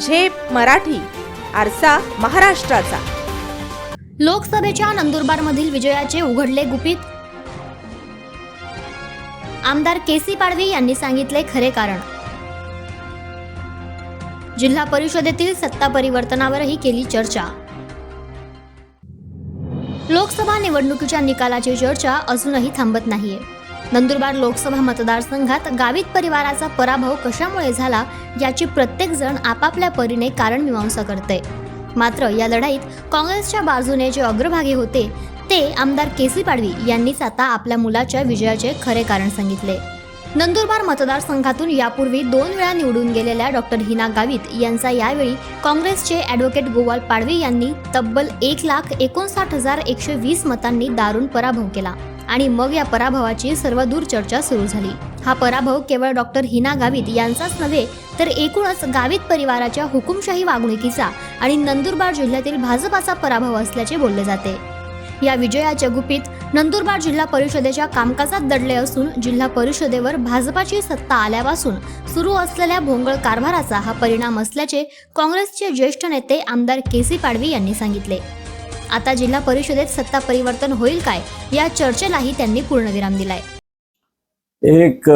झेप मराठी आरसा महाराष्ट्राचा. लोकसभेच्या नंदुरबारमधील विजयाचे उघडले गुपित. आमदार केसी पाडवी यांनी सांगितले खरे कारण. जिल्हा परिषदेतील सत्ता परिवर्तनावरही केली चर्चा. लोकसभा निवडणुकीच्या निकालाची चर्चा अजूनही थांबत नाहीये. नंदुरबार लोकसभा मतदारसंघात गावित परिवाराचा पराभव कशामुळे झाला याची प्रत्येक जण आपापल्या परीने कारण मीमांसा करते मात्र या लढाईत काँग्रेसच्या बाजूने जे अग्रभागी होते ते आमदार केसी पाडवी यांनीच आता आपल्या मुलाच्या विजयाचे खरे कारण सांगितले. नंदुरबार मतदारसंघातून यापूर्वी दोन वेळा निवडून गेलेल्या डॉक्टर हिना गावित यांचा यावेळी काँग्रेसचे ॲडव्होकेट गोवाल पाडवी यांनी तब्बल एक लाख एकोणसाठ हजार एकशे वीस मतांनी दारुण पराभव केला. आणि मग या पराभवाची सर्वदूर चर्चा सुरू झाली. हा पराभव केवळ डॉक्टर हिना गावित यांचाच नव्हे तर एकूणच गावित परिवाराच्या हुकुमशाही वागणुकीचा आणि नंदुरबार जिल्ह्यातील भाजपाचा पराभव असल्याचे बोलले जाते. या विजयाच्या गुपित नंदुरबार जिल्हा परिषदेच्या कामकाजात दडले असून जिल्हा परिषदेवर भाजपाची सत्ता आल्यापासून सुरू असलेल्या भोंगळ कारभाराचा हा परिणाम असल्याचे काँग्रेसचे ज्येष्ठ नेते आमदार केसी पाडवी यांनी सांगितले. आता जिल्हा परिषदेत सत्ता परिवर्तन होईल काय? या चर्चेलाही त्यांनी पूर्णविराम दिलाय. एक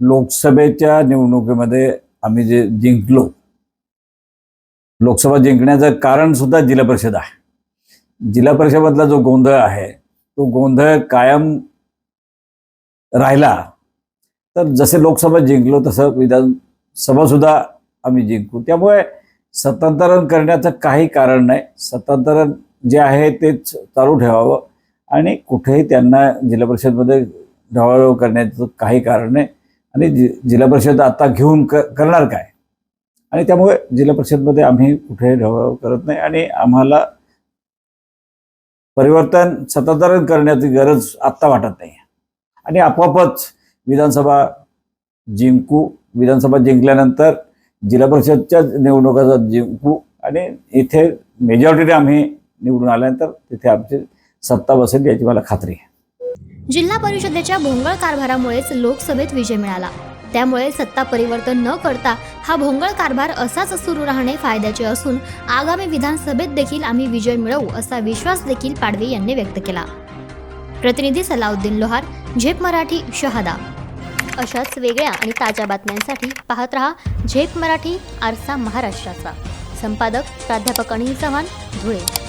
लोकसभेच्या निवडणुकीमध्ये आम्ही जे जिंकलो लोकसभा जिंकण्याचं कारण सुद्धा जिल्हा परिषद आहे. जिल्हा परिषदेमधला जो गोंधळ आहे तो गोंधळ कायम राहिला. तर जसे लोकसभा जिंकलो तसं विधानसभा सुद्धा आम्ही जिंकू. त्यामुळे सत्तांतरण करण्याचं काही कारण नाही. सत्तांतरण जे आहे तेच चालू ठेवावं. आणि कुठेही त्यांना जिल्हा परिषदमध्ये ढवळाढवळ करण्याचं काही कारण नाही. आणि जि जिल्हा परिषद आता घेऊन क करणार काय? आणि त्यामुळे जिल्हा परिषदमध्ये आम्ही कुठेही ढवळाढवळ करत नाही. आणि आम्हाला परिवर्तन सत्ताधारण करण्याची गरज आत्ता वाटत नाही. आणि आपोआपच विधानसभा जिंकू विधानसभा जिंकल्यानंतर जिल्हा परिषदच्या निवडणुकाचा जिंकू. आणि इथे मेजॉरिटीने आम्ही निवडून आल्यानंतर तिथे आमची सत्ता बसेल याची मला खात्री आहे. जिल्हा परिषदेच्या भोंगळ कारभारामुळेच लोकसभेत विजय मिळाला. त्यामुळे सत्ता परिवर्तन न करता हा भोंगळ कारभार असाच सुरू राहणे फायद्याचे असून आगामी विधानसभेत देखील आम्ही विजय मिळवू असा विश्वास देखील पाडवे यांनी व्यक्त केला. प्रतिनिधी सलाउद्दीन लोहार झेप मराठी शहादा. अशाच वेगळ्या आणि ताज्या बातम्यांसाठी पाहत रहा झेप मराठी आरसा महाराष्ट्राचा. संपादक प्राध्यापक अनिल चव्हाण धुळे.